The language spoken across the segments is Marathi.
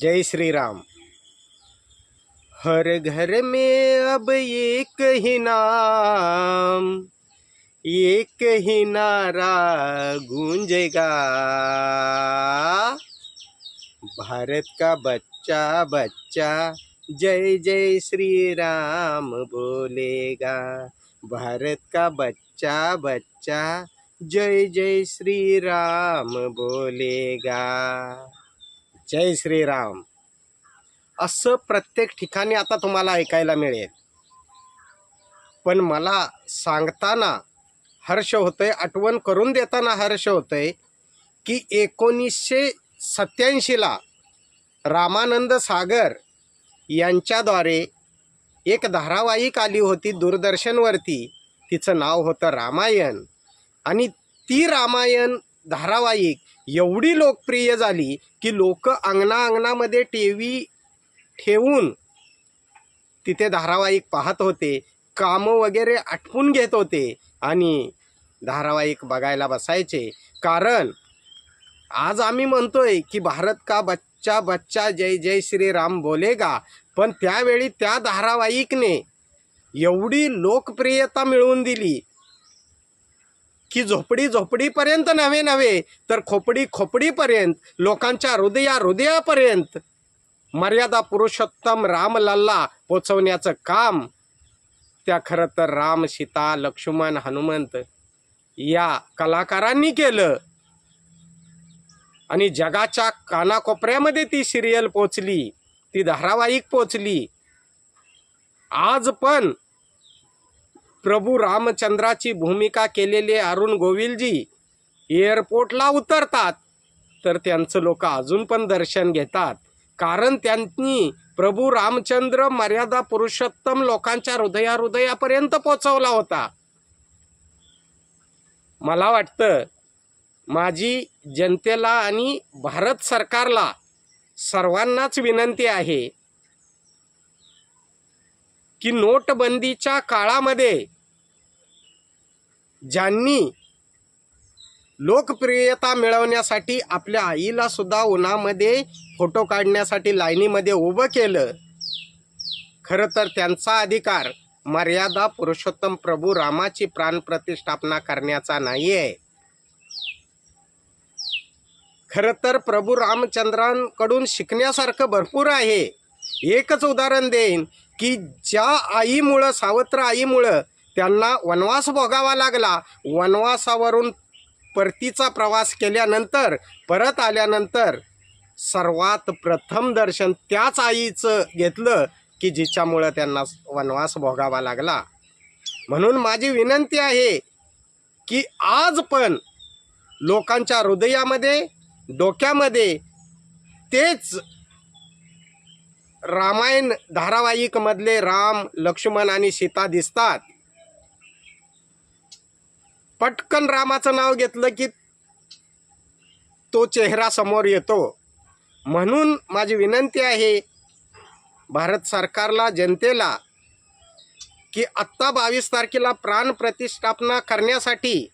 जय श्री राम हर घर में अब एक ही नाम, एक ही नारा गूंजेगा। भारत का बच्चा बच्चा जय जय श्री राम बोलेगा। भारत का बच्चा बच्चा जय जय श्री राम बोलेगा। जय श्रीराम. असं प्रत्येक ठिकाणी आता तुम्हाला ऐकायला मिळेल. पण मला सांगताना हर्ष होतंय आठवण करून देताना हर्ष होतंय की एकोणीसशे सत्याऐंशीला रामानंद सागर यांच्याद्वारे एक धारावाहिक आली होती दूरदर्शनवरती. तिचं नाव होतं रामायण. आणि ती रामायण धारावाहिक एवढी लोकप्रिय झाली की लोक अंगणा अंगणामध्ये टी व्ही ठेवून तिथे धारावाहिक पाहत होते कामं वगैरे आटपून घेत होते आणि धारावाहिक बघायला बसायचे. कारण आज आम्ही म्हणतोय की भारत का बच्चा बच्चा जय जय श्री राम बोलेगा पण त्यावेळी त्या धारावाहिकने एवढी लोकप्रियता मिळवून दिली की झोपडी झोपडीपर्यंत नव्हे नव्हे तर खोपडी खोपडीपर्यंत लोकांच्या हृदया हृदयापर्यंत. मर्यादा पुरुषोत्तम रामलल्ला पोचवण्याचं काम त्या खरं तर राम सीता लक्ष्मण हनुमंत या कलाकारांनी केलं. आणि जगाच्या कानाकोपऱ्यामध्ये ती सिरियल पोचली ती धारावाहिक पोचली. आज पण प्रभू रामचंद्राची भूमिका केलेले अरुण गोविलजी. एअरपोर्टला उतरतात. तर त्यांचं लोक अजून पण दर्शन घेतात. कारण त्यांनी प्रभू रामचंद्र मर्यादा पुरुषोत्तम लोकांच्या हृदया हृदयापर्यंत पोचवला होता. मला वाटतं माझी जनतेला आणि भारत सरकारला सर्वांनाच विनंती आहे. की नोटबंदीच्या काळामध्ये ज्यांनी लोकप्रियता मिळवण्यासाठी आपल्या आईला सुद्धा उन्हामध्ये फोटो काढण्यासाठी लाईनीमध्ये उभं केलं खरं तर त्यांचा अधिकार मर्यादा पुरुषोत्तम प्रभू रामाची प्राणप्रतिष्ठापना करण्याचा नाही आहे खरं तर प्रभू रामचंद्रांकडून शिकण्यासारखं भरपूर आहे. एकच उदाहरण देईन की ज्या आईमुळं सावत्र आईमुळं त्यांना वनवास भोगावा लागला वनवासावरून परतीचा प्रवास केल्यानंतर परत आल्यानंतर सर्वात प्रथम दर्शन त्याच आईचं घेतलं की जिच्यामुळं त्यांना वनवास भोगावा लागला. म्हणून माझी विनंती आहे की आज पण लोकांच्या हृदयामध्ये डोक्यामध्ये तेच रामायण धारावाहिकमधले राम लक्ष्मण आणि सीता दिसतात. पटकन रामाचं नाव घेतलं की तो चेहरा समोर येतो. म्हणून माझी विनंती आहे भारत सरकारला जनतेला की आत्ता बावीस तारखेला प्राण प्रतिष्ठापना करण्यासाठी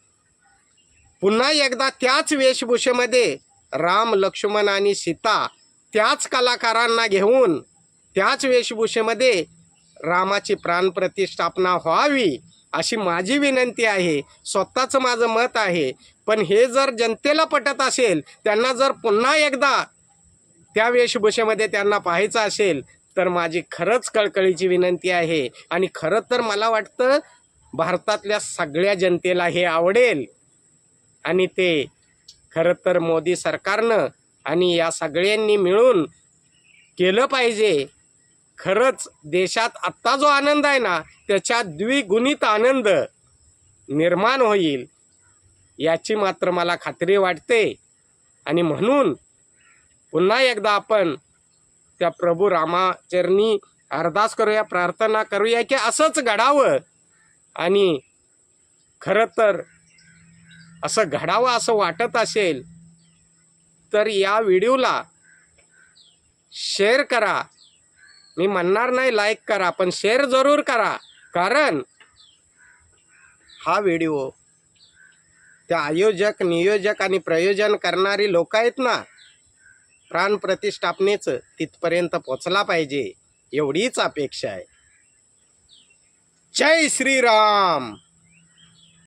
पुन्हा एकदा त्याच वेशभूषेमध्ये राम लक्ष्मण आणि सीता त्याच कलाकारांना घेऊन त्याच वेशभूषेमध्ये रामाची प्राणप्रतिष्ठापना व्हावी अशी माझी विनंती आहे. स्वतःचं माझं मत आहे. पण हे जर जनतेला पटत असेल त्यांना जर पुन्हा एकदा त्या वेशभूषेमध्ये त्यांना पाहायचं असेल तर माझी खरंच कळकळीची विनंती आहे. आणि खरं तर मला वाटतं भारतातल्या सगळ्या जनतेला हे आवडेल. आणि ते खरं तर मोदी सरकारनं आणि या सगळ्यांनी मिळून केलं पाहिजे. खरंच देशात आत्ता जो आनंद आहे ना त्याच्यात द्विगुणित आनंद निर्माण होईल याची मात्र मला खात्री वाटते. आणि म्हणून पुन्हा एकदा आपण त्या प्रभू रामाचरणी अरदास करूया प्रार्थना करूया की असंच घडावं. आणि खरं तर असं घडावं असं वाटत असेल तर या व्हिडिओला शेअर करा. मी म्हणणार नाही लाईक करा पण शेअर जरूर करा. कारण हा व्हिडिओ त्या आयोजक नियोजक आणि प्रयोजन करणारी लोक आहेत ना प्राणप्रतिष्ठापनेचं तिथपर्यंत पोचला पाहिजे एवढीच अपेक्षा आहे. जय श्रीराम!